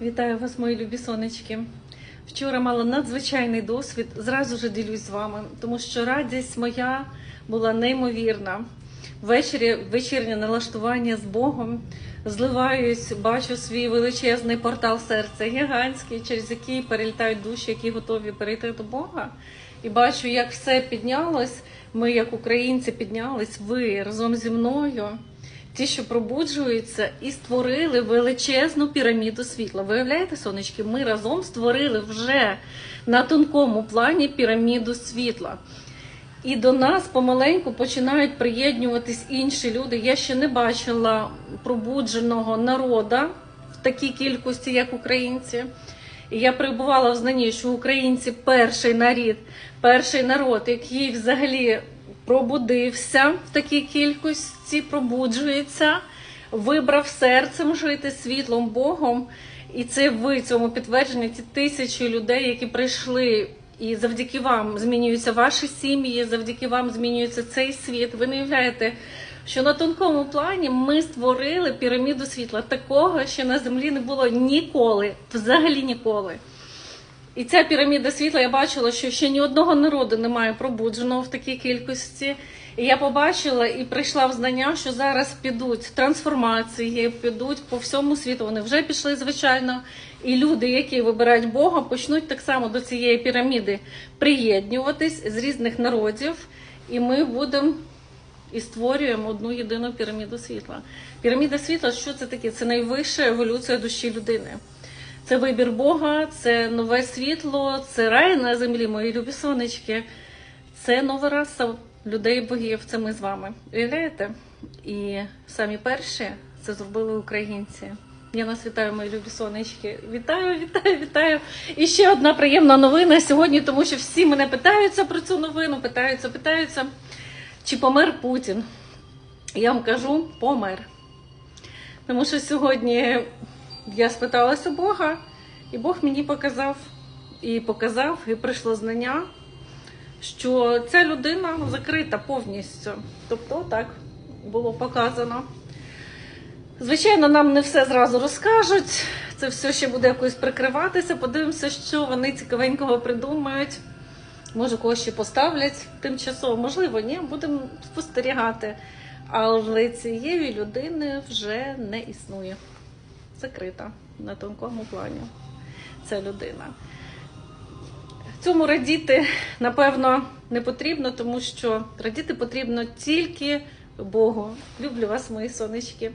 Вітаю вас, мої любі сонечки. Вчора мала надзвичайний досвід. Зразу ж ділюсь з вами, тому що радість моя була неймовірна. Ввечері вечірнє налаштування з Богом. Зливаюсь, бачу свій величезний портал серця, гігантський, через який перелітають душі, які готові перейти до Бога. І бачу, як все піднялось. Ми, як українці, піднялись, ви разом зі мною ті, що пробуджуються, і створили величезну піраміду світла. Виявляєте, сонечки, ми разом створили вже на тонкому плані піраміду світла. І до нас помаленьку починають приєднуватись інші люди. Я ще не бачила пробудженого народа в такій кількості, як українці. І я перебувала в знанні, що українці перший нарід, перший народ, який взагалі пробудився в такій кількості, пробуджується, вибрав серцем жити світлом Богом. І це ви цьому підтвердження, ті тисячі людей, які прийшли, і завдяки вам змінюються ваші сім'ї, завдяки вам змінюється цей світ. Ви не уявляєте, що на тонкому плані ми створили піраміду світла. Такого ще на землі не було ніколи, взагалі ніколи. І ця піраміда світла я бачила, що ще ні одного народу немає пробудженого в такій кількості. І я побачила і прийшла в знання, що зараз підуть трансформації, підуть по всьому світу. Вони вже пішли, звичайно. І люди, які вибирають Бога, почнуть так само до цієї піраміди приєднуватись з різних народів, і ми будемо і створюємо одну єдину піраміду світла. Піраміда світла, що це таке? Це найвища еволюція душі людини. Це вибір Бога, це нове світло, це рай на землі, мої любі сонечки. Це нова раса людей богів. Це ми з вами. Уявляєте? І самі перші це зробили українці. Я нас вітаю, мої любі сонечки. Вітаю, вітаю, вітаю. І ще одна приємна новина сьогодні, тому що всі мене питаються про цю новину, питаються, питаються, чи помер Путін. Я вам кажу, помер. Тому що сьогодні я спиталася Бога, і Бог мені показав, і показав, і прийшло знання, що ця людина закрита повністю. Тобто, так було показано. Звичайно, нам не все зразу розкажуть. Це все ще буде якось прикриватися. Подивимося, що вони цікавенького придумають. Може, когось ще поставлять тимчасово, можливо, ні, будемо спостерігати. Але цієї людини вже не існує. Закрита на тонкому плані. Ця людина. Цьому радіти, напевно, не потрібно, тому що радіти потрібно тільки Богу. Люблю вас, мої сонечки.